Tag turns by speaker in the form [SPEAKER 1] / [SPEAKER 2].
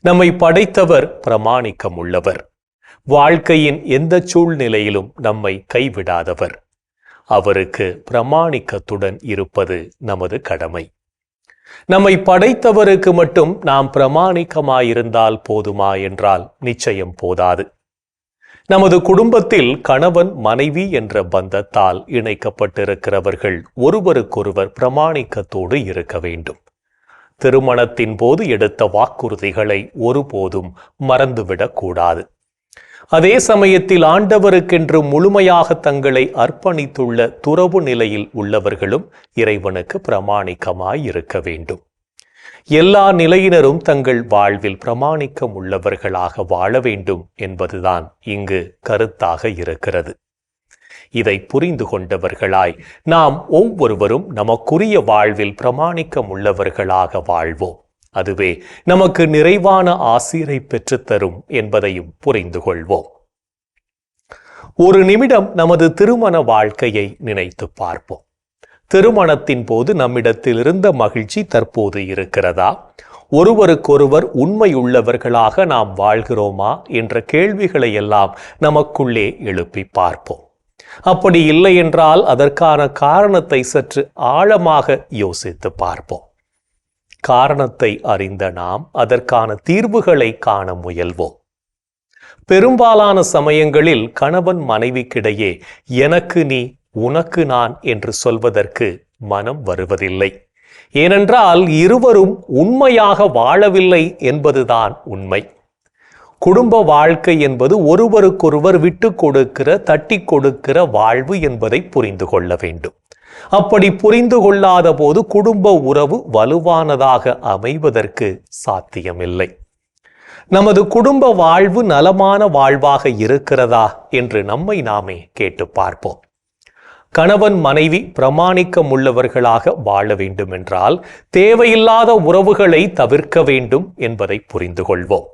[SPEAKER 1] நம்மை படைத்தவர் பிரமாணிக்கம் உள்ளவர் வாழ்க்கையின் எந்த சூழ்நிலையிலும் நம்மை கைவிடாதவர். அவருக்கு பிரமாணிக்கத்துடன் இருப்பது நமது கடமை. நம்மை படைத்தவருக்கு மட்டும் நாம் பிரமாணிக்கமாயிருந்தால் போதுமா என்றால் நிச்சயம் போதாது. நமது குடும்பத்தில் கணவன் மனைவி என்ற பந்தத்தால் இணைக்கப்பட்டிருக்கிறவர்கள் ஒருவருக்கொருவர் பிரமாணிக்கத்தோடு இருக்க வேண்டும். திருமணத்தின் போது எடுத்த வாக்குறுதிகளை ஒருபோதும் மறந்துவிடக்கூடாது அதே சமயத்தில் ஆண்டவருக்கென்று முழுமையாக தங்களை அர்ப்பணித்துள்ள துறவு நிலையில் உள்ளவர்களும் இறைவனுக்கு பிரமாணிக்கமாய் இருக்க வேண்டும். எல்லா நிலையினரும் தங்கள் வாழ்வில் பிரமாணிக்கம் உள்ளவர்களாக வாழ வேண்டும் என்பதுதான் இங்கு கருத்தாக இருக்கிறது. இதை புரிந்து கொண்டவர்களாய் நாம் ஒவ்வொருவரும் நமக்குரிய வாழ்வில் பிரமாணிக்கம் உள்ளவர்களாக வாழ்வோம். அதுவே நமக்கு நிறைவான ஆசிரை பெற்றுத்தரும் என்பதையும் புரிந்து கொள்வோம். ஒரு நிமிடம் நமது திருமண வாழ்க்கையை நினைத்து பார்ப்போம். திருமணத்தின் போது நம்மிடத்தில் இருந்த மகிழ்ச்சி தற்போது இருக்கிறதா? ஒருவருக்கொருவர் உண்மையுள்ளவர்களாக நாம் வாழ்கிறோமா? என்ற கேள்விகளை எல்லாம் நமக்குள்ளே எழுப்பி பார்ப்போம். அப்படி இல்லை என்றால் அதற்கான காரணத்தை சற்று ஆழமாக யோசித்து பார்ப்போம். காரணத்தை அறிந்த நாம் அதற்கான தீர்வுகளை காண முயல்வோம். பெரும்பாலான சமயங்களில் கணவன் மனைவிக்கிடையே எனக்கு நீ உனக்கு நான் என்று சொல்வதற்கு மனம் வருவதில்லை. ஏனென்றால் இருவரும் உண்மையாக வாழவில்லை என்பதுதான் உண்மை. குடும்ப வாழ்க்கை என்பது ஒருவருக்கொருவர் விட்டு கொடுக்கிற தட்டி கொடுக்கிற வாழ்வு என்பதை புரிந்து கொள்ள வேண்டும். அப்படி புரிந்து கொள்ளாத போது குடும்ப உறவு வலுவானதாக அமைவதற்கு சாத்தியமில்லை. நமது குடும்ப வாழ்வு நலமான வாழ்வாக இருக்கிறதா என்று நம்மை நாமே கேட்டு பார்ப்போம். கணவன் மனைவி பிரமாணிக்கம் உள்ளவர்களாக வாழ வேண்டுமென்றால் தேவையில்லாத உறவுகளை தவிர்க்க வேண்டும் என்பதை புரிந்து கொள்வோம்.